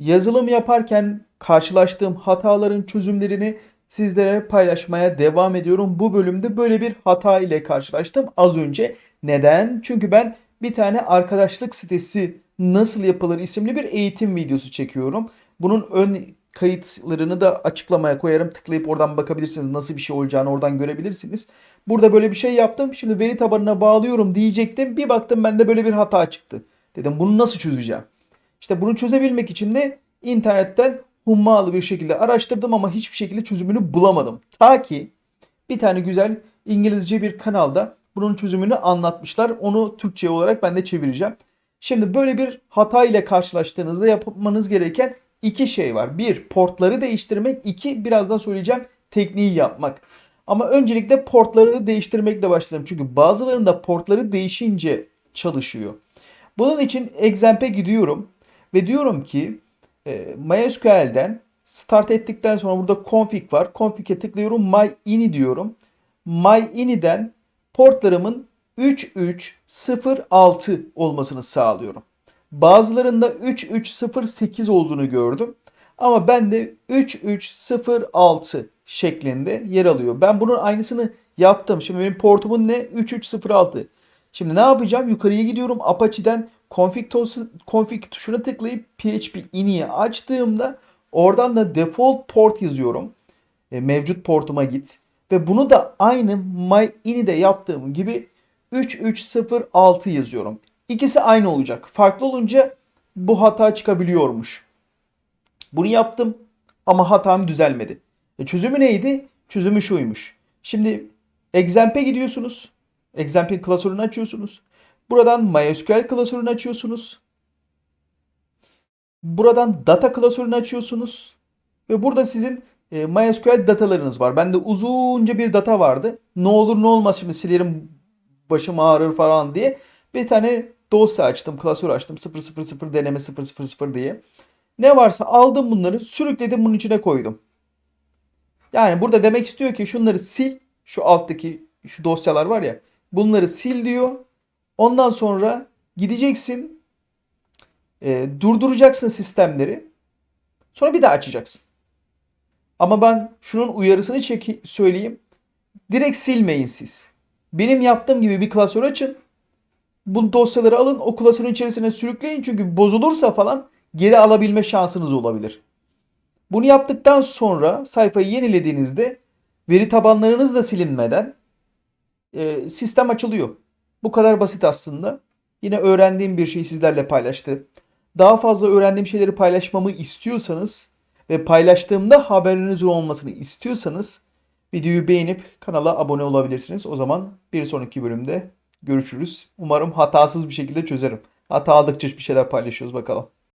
Yazılım yaparken karşılaştığım hataların çözümlerini sizlere paylaşmaya devam ediyorum. Bu bölümde böyle bir hata ile karşılaştım az önce. Neden? Çünkü ben bir tane arkadaşlık sitesi nasıl yapılır isimli bir eğitim videosu çekiyorum. Bunun ön kayıtlarını da açıklamaya koyarım. Tıklayıp oradan bakabilirsiniz. Nasıl bir şey olacağını oradan görebilirsiniz. Burada böyle bir şey yaptım. Şimdi veri tabanına bağlıyorum diyecektim. Bir baktım bende böyle bir hata çıktı. Dedim bunu nasıl çözeceğim? İşte bunu çözebilmek için de internetten hummalı bir şekilde araştırdım ama hiçbir şekilde çözümünü bulamadım. Ta ki bir tane güzel İngilizce bir kanalda bunun çözümünü anlatmışlar. Onu Türkçe olarak ben de çevireceğim. Şimdi böyle bir hata ile karşılaştığınızda yapmanız gereken iki şey var. Bir, portları değiştirmek. iki birazdan söyleyeceğim tekniği yapmak. Ama öncelikle portları değiştirmekle başlayalım. Çünkü bazılarında portları değişince çalışıyor. Bunun için Examp'e gidiyorum ve diyorum ki e, MySQL'den start ettikten sonra burada config var. Config'e tıklıyorum. myini diyorum. myini'den portlarımın 3306 olmasını sağlıyorum. Bazılarında 3308 olduğunu gördüm. Ama ben de 3306 şeklinde yer alıyor. Ben bunun aynısını yaptım. Şimdi benim portumun ne? 3306. Şimdi ne yapacağım? Yukarıya gidiyorum. Apache'den config, tos- config tuşuna tıklayıp PHP ini'yi açtığımda oradan da default port yazıyorum. E, mevcut portuma git. Ve bunu da aynı myini'de yaptığım gibi 3306 yazıyorum. İkisi aynı olacak. Farklı olunca bu hata çıkabiliyormuş. Bunu yaptım ama hatam düzelmedi. E çözümü neydi? Çözümü şuymuş. Şimdi Examp'e gidiyorsunuz. Examp'in klasörünü açıyorsunuz. Buradan MySQL klasörünü açıyorsunuz. Buradan data klasörünü açıyorsunuz. Ve burada sizin e, MySQL datalarınız var. Bende uzunca bir data vardı. Ne olur ne olmaz şimdi silerim başım ağrır falan diye. Bir tane dosya açtım, klasör açtım. 000 deneme 000 diye. Ne varsa aldım bunları sürükledim bunun içine koydum. Yani burada demek istiyor ki şunları sil. Şu alttaki şu dosyalar var ya. Bunları sil diyor. Ondan sonra gideceksin. e, durduracaksın sistemleri. Sonra bir daha açacaksın. Ama ben şunun uyarısını çeki söyleyeyim. Direkt silmeyin siz. Benim yaptığım gibi bir klasör açın. Bu dosyaları alın o klasörün içerisine sürükleyin. Çünkü bozulursa falan geri alabilme şansınız olabilir. Bunu yaptıktan sonra sayfayı yenilediğinizde veri tabanlarınız da silinmeden e, sistem açılıyor. Bu kadar basit aslında. Yine öğrendiğim bir şeyi sizlerle paylaştı. Daha fazla öğrendiğim şeyleri paylaşmamı istiyorsanız ve paylaştığımda haberiniz olmasını istiyorsanız videoyu beğenip kanala abone olabilirsiniz. O zaman bir sonraki bölümde görüşürüz. Umarım hatasız bir şekilde çözerim. Hata aldıkça bir şeyler paylaşıyoruz bakalım.